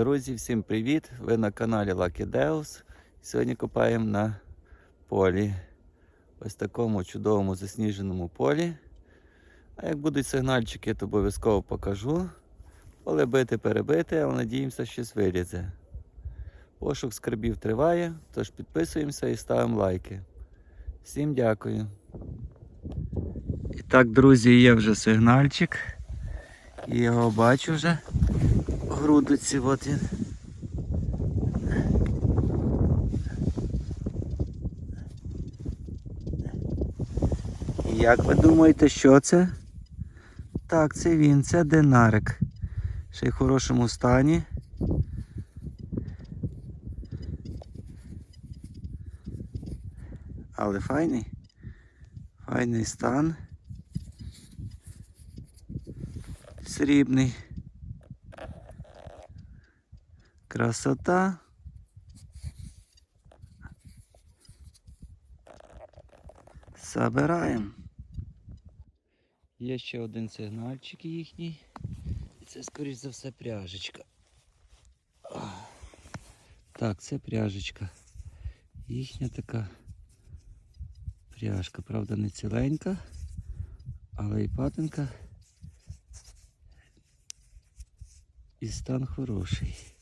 Друзі, всім привіт! Ви на каналі Lucky Deus. Сьогодні копаємо на полі. Ось такому чудовому засніженому полі. А як будуть сигнальчики, то обов'язково покажу. Поле бити, перебити, але надіємося, щось вилізе. Пошук скарбів триває, тож підписуємося і ставимо лайки. Всім дякую. І так, друзі, є вже сигнальчик. І його бачу вже грудиці, от він. Як ви думаєте, що це? Так, це він, це динарик. Ще й в хорошому стані. Але файний. Файний стан. Срібний. Красота. Забираємо. Є ще один сигнальчик їхній. І це, скоріш за все, пряжечка. Так, це пряжечка. Їхня така пряжка, правда, не ціленька, але і патинка. І стан хороший.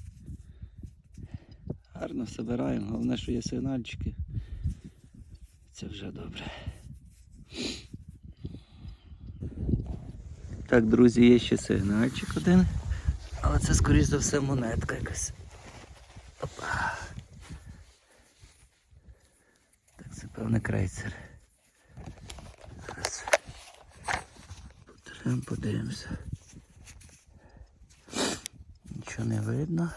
Гарно собираємо, головне, що є сигнальчики. Це вже добре. Так, друзі, є ще сигнальчик один. Але це, скоріш за все, монетка якась. Опа. Так, це певне крейсер. Зараз. Потрем, подивимося. Нічого не видно.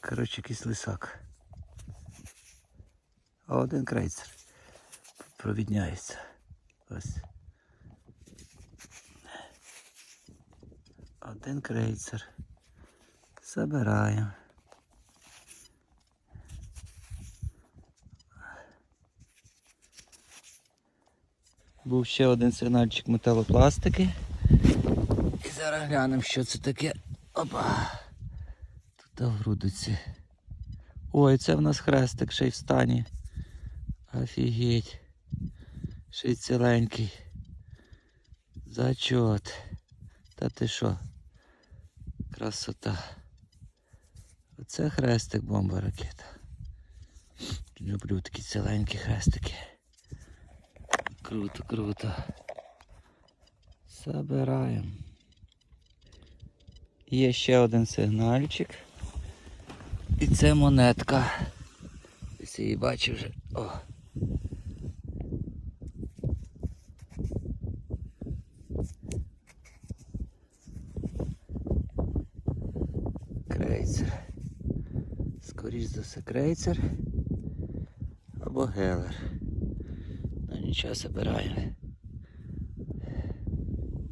Коротше, якийсь лисак. А один крейсер провідняється. Ось. Один крейсер. Забираємо. Був ще один сигнальчик металопластики. І зараз глянемо, що це таке. Опа! Тут в грудиці. Ой, це в нас хрестик ще й в стані. Офігеть. Ще й ціленький. Зачот. Та ти що? Красота. Оце хрестик бомба ракета. Люблю такі ціленькі хрестики. Круто, круто. Забираємо. Є ще один сигнальчик. І це монетка. Ось її бачив вже. О. Крейцер. Скоріш за все крейцер або гелер. Ну нічого забираємо.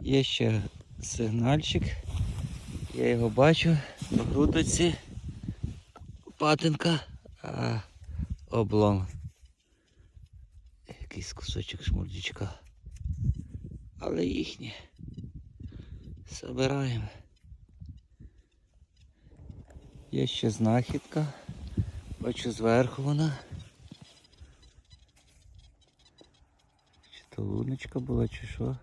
Є ще сигнальчик. Я його бачу на грудоці. Патинка, а облом. Якийсь кусочок шмурдячка. Але їхні. Собираємо. Є ще знахідка. Бачу зверху вона. Чи то луночка була, чи що.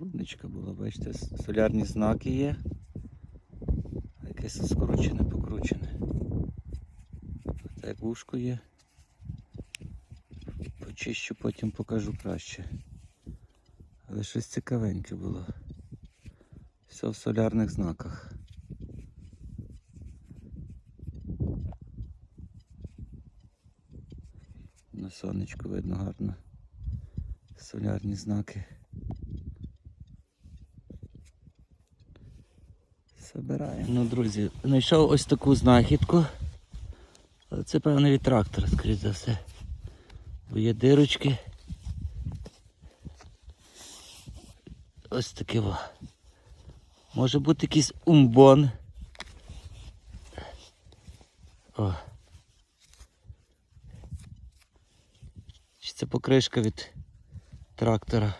Рудничка була, бачите, солярні знаки є. Якесь скорочене, покручене. Так, вушко є. Почищу, потім покажу краще. Але щось цікавеньке було. Все в солярних знаках. На сонечку видно гарно. Солярні знаки. Вибираємо. Ну, друзі, знайшов ось таку знахідку. Це певно від трактора, скрізь за все. Бо є дирочки. Ось таке. во. Може бути якийсь умбон. О. Чи це покришка від трактора?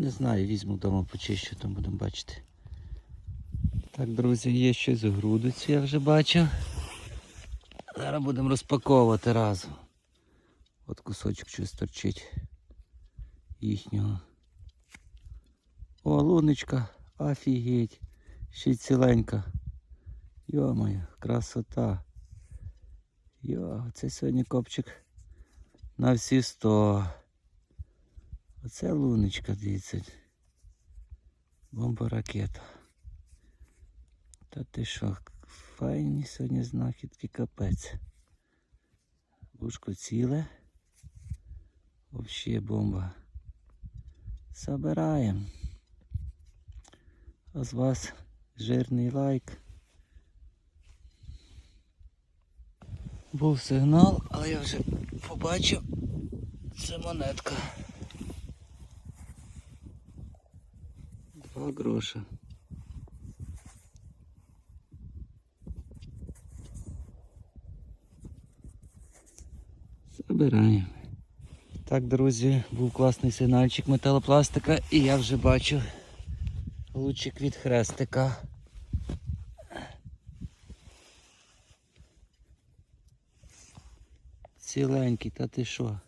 Не знаю, візьму вдома почищу, там будемо бачити. Так, друзі, є щось у грудиці, я вже бачив. Зараз будемо розпаковувати разом. От кусочок щось торчить їхнього. О, луночка, офігеть. Ще й ціленька. Йо-моє, красота. Йо, це сьогодні копчик на всі сто. Оце луночка, дивіться. Бомба ракета. Та ти що, файні сьогодні знахідки капець. Вушко ціле. Вообще бомба. Собираємо. А з вас жирний лайк. Був сигнал, але я вже побачив. Це монетка. Два гроша. Забираємо. Так, друзі, був класний сигнальчик металопластика і я вже бачу лучик від хрестика. Ціленький, та ти що?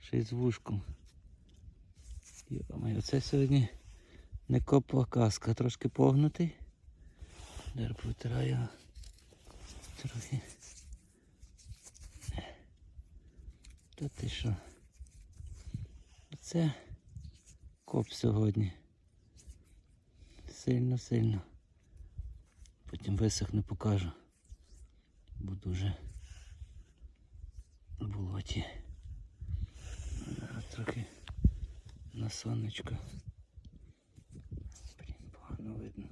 Ще й з вушком. Йо-моє, це сьогодні не копова каска, трошки погнутий. Дер повитираю трохи. Та ти що? Оце коп сьогодні. Сильно, сильно. Потім висохне покажу. Бо дуже в болоті. Трохи на сонечко. Блін, погано видно.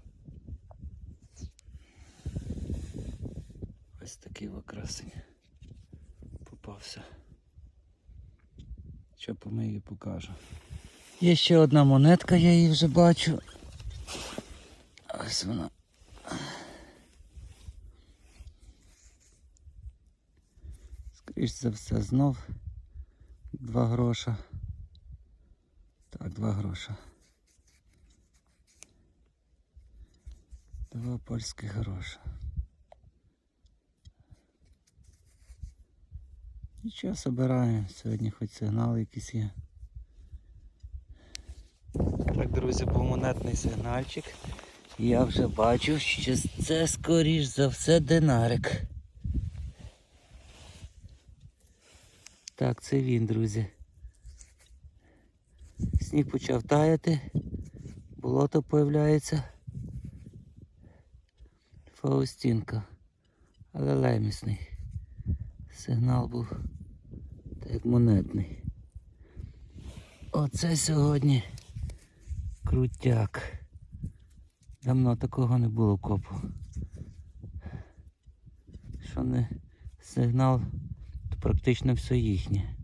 Ось такий окрасень попався. Що помию покажу. Є ще одна монетка, я її вже бачу. Ось вона. Скоріш за все знов два гроша. Так, два гроша. Два польських гроша. Нічого собираємо, сьогодні хоч сигнал якийсь є. Так, друзі, був монетний сигнальчик. Я вже бачу, що це скоріш за все динарик. Так, це він, друзі. Сніг почав таяти, болото появляється. Фаустінка. Але лемісний. Сигнал був так як монетний. Оце сьогодні крутяк. Давно такого не було копу. Що не сигнал, то практично все їхнє.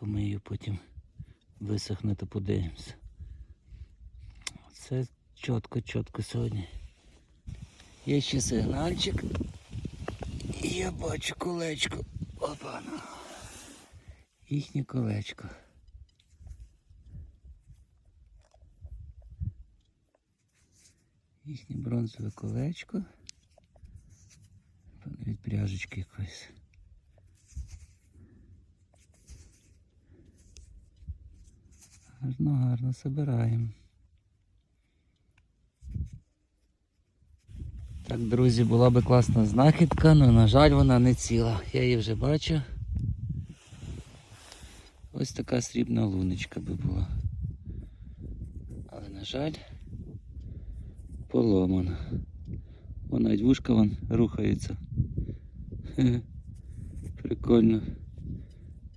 Помию потім висохне, то подивимося. Це чітко-чітко сьогодні. Є ще сигнальчик. І я бачу колечко. Опана. Їхнє колечко. Їхнє бронзове колечко. Від пряжечки якоїсь. Гарно, гарно собираємо. Так, друзі, була би класна знахідка, але, на жаль, вона не ціла. Я її вже бачу. Ось така срібна луночка би була. Але, на жаль, поломана. Вон навіть вушка вон рухається. Прикольно.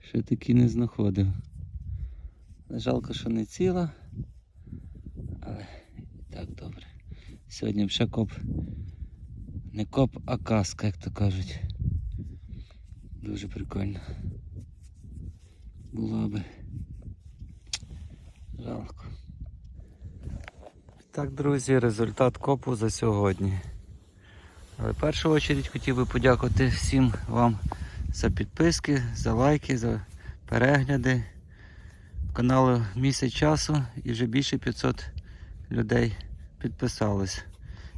Ще таки не знаходив. Жалко, що не ціла. Але і так добре. Сьогодні ще коп. Не коп, а каска, як то кажуть. Дуже прикольно. Була би. Жалко. Так, друзі, результат копу за сьогодні. Але в першу чергу хотів би подякувати всім вам за підписки, за лайки, за перегляди. Каналу місяць часу і вже більше 500 людей підписалось.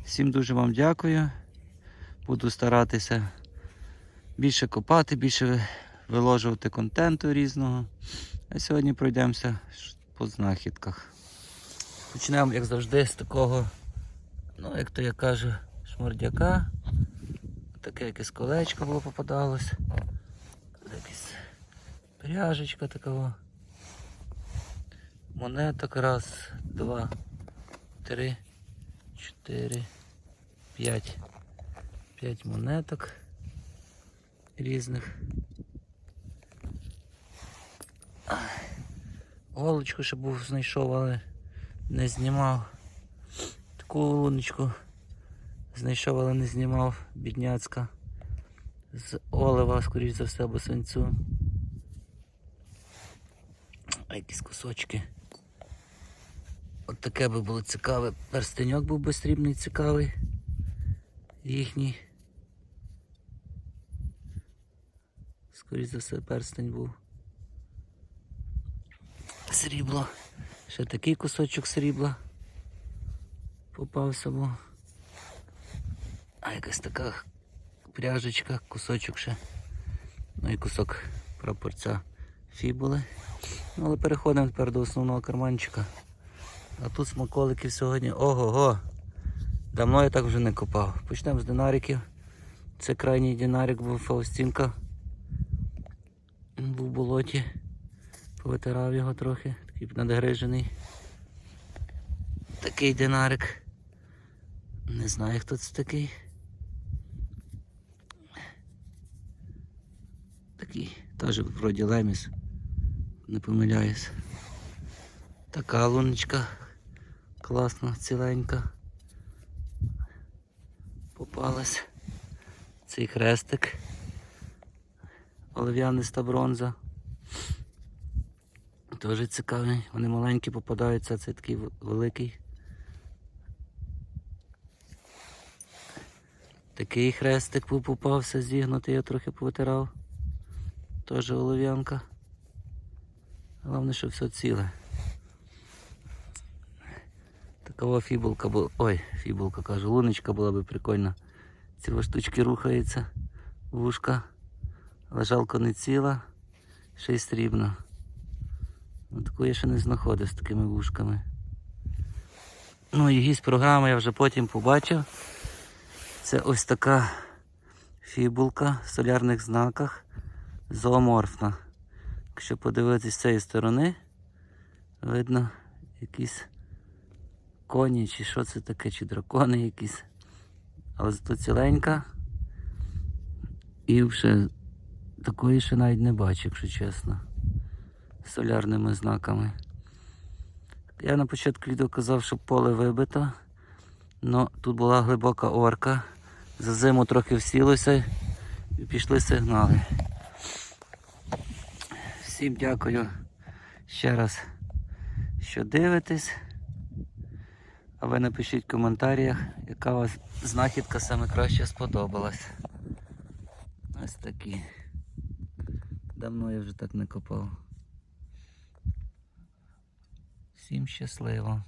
Всім дуже вам дякую. Буду старатися більше копати, більше виложувати контенту різного. А сьогодні пройдемося по знахідках. Почнемо, як завжди, з такого, ну, як то я кажу, шмурдяка. Таке якесь колечко було попадалось. Якась пряжечка такого. Монеток раз, два, три, чотири, п'ять. П'ять монеток різних. Голочку ще був знайшов, але не знімав. Таку луночку знайшов, але не знімав, бідняцька. З олива, скоріш за все, або свинцю. Якісь кусочки. От таке би було цікаве. Перстеньок був би срібний цікавий. Їхній. Скоріше за все перстень був. Срібло. Ще такий кусочок срібла. Попався був. А якась така пряжечка, кусочок ще. Ну і кусок прапорця фібули. Ну, але переходимо тепер до основного карманчика. А тут смаколиків сьогодні. Ого-го! Давно я так вже не копав. Почнемо з динариків. Це крайній динарик був Фаустінка. Він був в болоті. Повитирав його трохи, такий надгрижений. Такий динарик. Не знаю хто це такий. Такий, теж вроді леміс. Не помиляюсь. Така луночка класна, ціленька. Попалась. Цей хрестик. Олив'яниста бронза. Теж цікавий. Вони маленькі попадаються, це такий великий. Такий хрестик попався, зігнутий, я трохи повитирав. Теж олив'янка. Головне, що все ціле. Такова фібулка була. Ой, фібулка кажу, луночка була би прикольна. Ці штучки рухаються, вушка. Але жалко не ціла, ще й срібна. Таку я ще не знаходив з такими вушками. Ну і гість програми я вже потім побачив. Це ось така фібулка в солярних знаках зооморфна. Якщо подивитися з цієї сторони, видно якісь коні, чи що це таке, чи дракони якісь. Але зато ціленька. І вже такої ще навіть не бачу, якщо чесно. З солярними знаками. Я на початку відео казав, що поле вибито. але тут була глибока орка. За зиму трохи всілося і пішли сигнали. Всім дякую ще раз, що дивитесь. А ви напишіть в коментарях, яка вас знахідка саме краще сподобалась. Ось такі. Давно я вже так не копав. Всім щасливо.